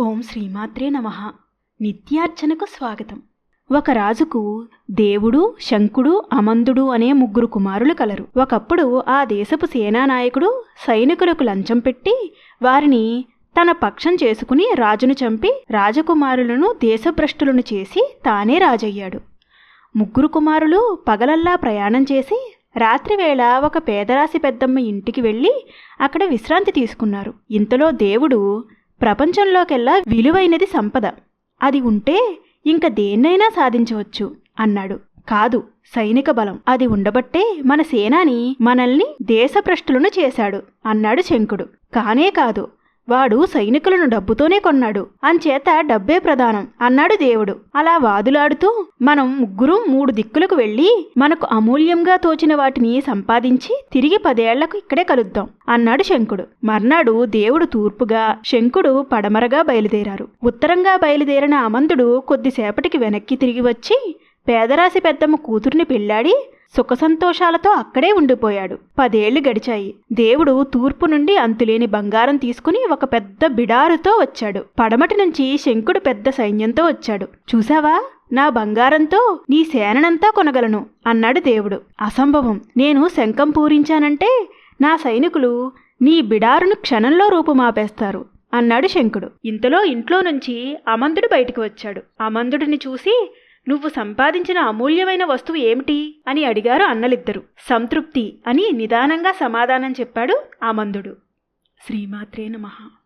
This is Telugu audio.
ఓం శ్రీమాత్రే నమ. నిత్యార్చనకు స్వాగతం. ఒక రాజుకు దేవుడు శంకుడు అమందుడు అనే ముగ్గురు కుమారులు కలరు. ఒకప్పుడు ఆ దేశపు సేనానాయకుడు సైనికులకు లంచం పెట్టి వారిని తన పక్షం చేసుకుని రాజును చంపి రాజకుమారులను దేశభ్రష్టులను చేసి తానే రాజయ్యాడు. ముగ్గురు కుమారులు పగలల్లా ప్రయాణం చేసి రాత్రివేళ ఒక పేదరాశి పెద్దమ్మ ఇంటికి వెళ్ళి అక్కడ విశ్రాంతి తీసుకున్నారు. ఇంతలో దేవుడు ప్రపంచంలోకెల్లా విలువైనది సంపద. అది ఉంటే ఇంక దేన్నైనా సాధించవచ్చు అన్నాడు. కాదు సైనిక బలం. అది ఉండబట్టే మన సేనాని మనల్ని దేశభ్రష్టులను చేశాడు అన్నాడు శంకుడు. కానే కాదు వాడు సైనికులను డబ్బుతోనే కొన్నాడు. అంచేత డబ్బే ప్రధానం అన్నాడు దేవుడు. అలా వాదులాడుతూ మనం ముగ్గురు మూడు దిక్కులకు వెళ్ళి మనకు అమూల్యంగా తోచిన వాటిని సంపాదించి తిరిగి పదేళ్ళకు ఇక్కడే కలుద్దాం అన్నాడు శంకుడు. మర్నాడు దేవుడు తూర్పుగా శంకుడు పడమరగా బయలుదేరారు. ఉత్తరంగా బయలుదేరిన అమంతుడు కొద్దిసేపటికి వెనక్కి తిరిగి వచ్చి పేదరాశి పెద్దమ్మ కూతుర్ని పెళ్ళాడి సుఖ సంతోషాలతో అక్కడే ఉండిపోయాడు. పదేళ్ళు గడిచాయి. దేవుడు తూర్పు నుండి అంతులేని బంగారం తీసుకుని ఒక పెద్ద బిడారుతో వచ్చాడు. పడమటి నుంచి శంకుడు పెద్ద సైన్యంతో వచ్చాడు. చూసావా నా బంగారంతో నీ సేననంతా కొనగలను అన్నాడు దేవుడు. అసంభవం. నేను శంఖం పూరించానంటే నా సైనికులు నీ బిడారును క్షణంలో రూపుమాపేస్తారు అన్నాడు శంకుడు. ఇంతలో ఇంట్లో నుంచి అమంతుడు బయటికి వచ్చాడు. అమంతుడిని చూసి నువ్వు సంపాదించిన అమూల్యమైన వస్తువు ఏమిటి? అని అడిగారు అన్నలిద్దరు. సంతృప్తి అని నిదానంగా సమాధానం చెప్పాడు ఆమందుడు. శ్రీమాత్రే నమః.